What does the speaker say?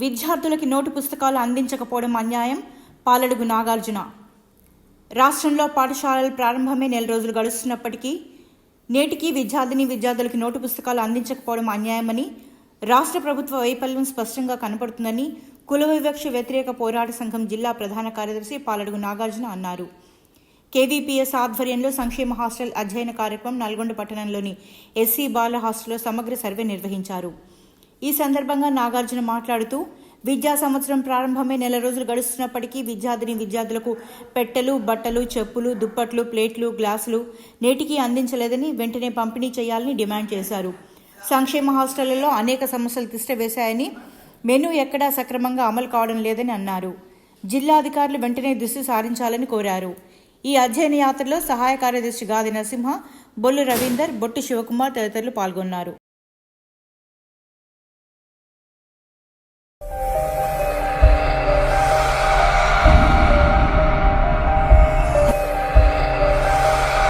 విద్యార్థులకి నోటు పుస్తకాలు అందించకపోవడం అన్యాయం పాలడుగు నాగార్జున. రాష్ట్రంలో పాఠశాలల ప్రారంభమే నెల రోజులు గడుస్తున్నప్పటికీ నేటికి విద్యార్థిని విద్యార్థులకి నోటు పుస్తకాలు అందించకపోవడం అన్యాయమని రాష్ట్ర ప్రభుత్వ వైఫల్యం స్పష్టంగా కనపడుతుందని కుల వివక్ష వ్యతిరేక పోరాట సంఘం జిల్లా ప్రధాన కార్యదర్శి పాలడుగు నాగార్జున అన్నారు. కేవీపీఎస్ ఆధ్వర్యంలో సంక్షేమ హాస్టల్ అధ్యయన కార్యక్రమం నల్గొండ పట్టణంలోని ఎస్సీ బాల హాస్టల్లో సమగ్ర సర్వే నిర్వహించారు. ఈ సందర్భంగా నాగార్జున మాట్లాడుతూ విద్యా సంవత్సరం ప్రారంభమే నెల రోజులు గడుస్తున్నప్పటికీ విద్యార్థిని విద్యార్థులకు పెట్టెలు బట్టలు చెప్పులు దుప్పట్లు ప్లేట్లు గ్లాసులు నేటికి అందించలేదని వెంటనే పంపిణీ చేయాలని డిమాండ్ చేశారు. సంక్షేమ హాస్టళ్ళలో అనేక సమస్యలు తిష్టవేశాయని మెనూ ఎక్కడా సక్రమంగా అమలు కావడం లేదని అన్నారు. జిల్లా అధికారులు వెంటనే దృష్టి సారించాలని కోరారు. ఈ అధ్యయన యాత్రలో సహాయ కార్యదర్శి గాది నరసింహ బొల్లు రవీందర్ బొట్టు శివకుమార్ తదితరులు పాల్గొన్నారు.